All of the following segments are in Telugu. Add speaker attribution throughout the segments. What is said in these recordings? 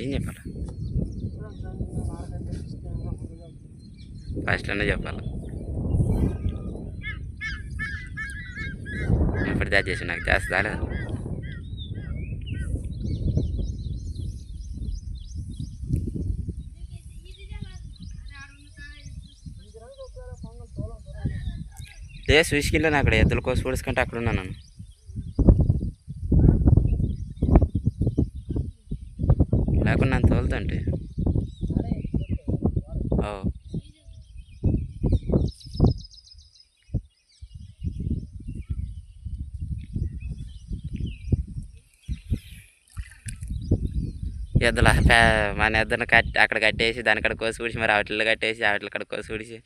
Speaker 1: ఏం చెప్పాలి ఫస్ట్లోనే చెప్పాలి ఇప్పుడు దాచి చేసి నాకు చేస్తా లేదు లే చూసుకెళ్ళాను అక్కడ ఎద్దుల కోసం పొడుచుకుంటే అక్కడ ఉన్నాను లేకుండా నన్ను తోలుతుంటే ఓ. ఎద్దుల మన ఎద్దును కట్టి అక్కడ కట్టేసి దాని కడ కోసి పిడిచి మరి వాటిల్లో కట్టేసి వాటిల కడ కోసి పిడిచి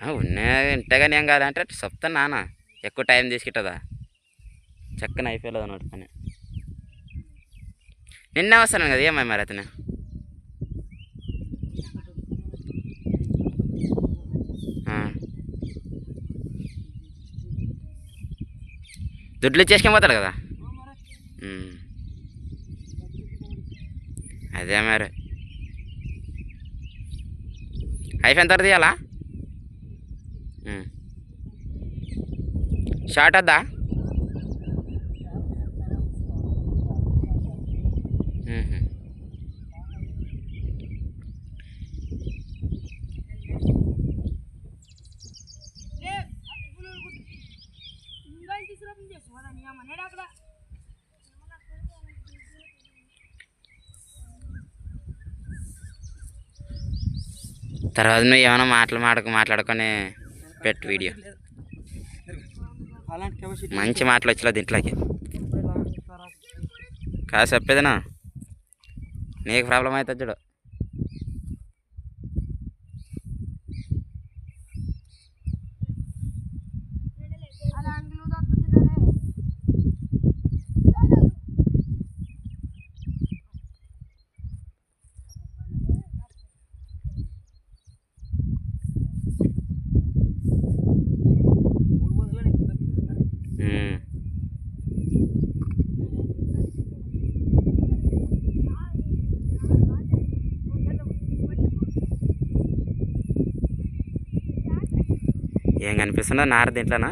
Speaker 1: ఉన్నా ఇంటగానే ఏం కాదంటే చెప్తాను నాన్న. ఎక్కువ టైం తీసుకుంటుందా? చక్కన అయిపోలేదు అన్నట్టు పని. నిన్నే వస్తాను కదా ఏమై మరి అతను? దుడ్లు ఇచ్చేసుకొని పోతాడు కదా? అదే మరి. అయిపోయిన తర్వాత తీయాలా షార్ట్ వద్దా తర్వాత నువ్వు ఏమైనా మాటలు మాడక మాట్లాడుకొని పెట్టు వీడియో. మంచి మాటలు వచ్చేలా దీంట్లోకి. కాదు చెప్పేదినా? నీకు ప్రాబ్లం అవుతుంది చూడు. ఏం కనిపిస్తుందో నార దీంట్లోనా?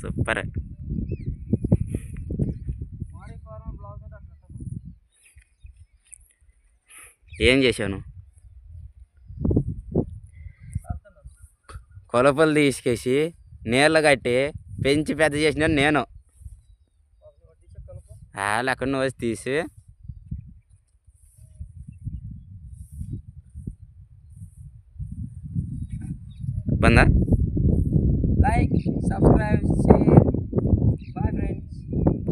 Speaker 1: సూపర్. ఏం చేశాను కొలపలు తీసుకేసి నీళ్ళు కట్టి పెంచి పెద్ద చేసిన నేను. వాళ్ళు అక్కడ వచ్చి తీసి ಒಪ್ಪಂದ
Speaker 2: ಲೈಕ್ ಸಬ್ಸ್ಕ್ರೈಬ್ ಶೇರ್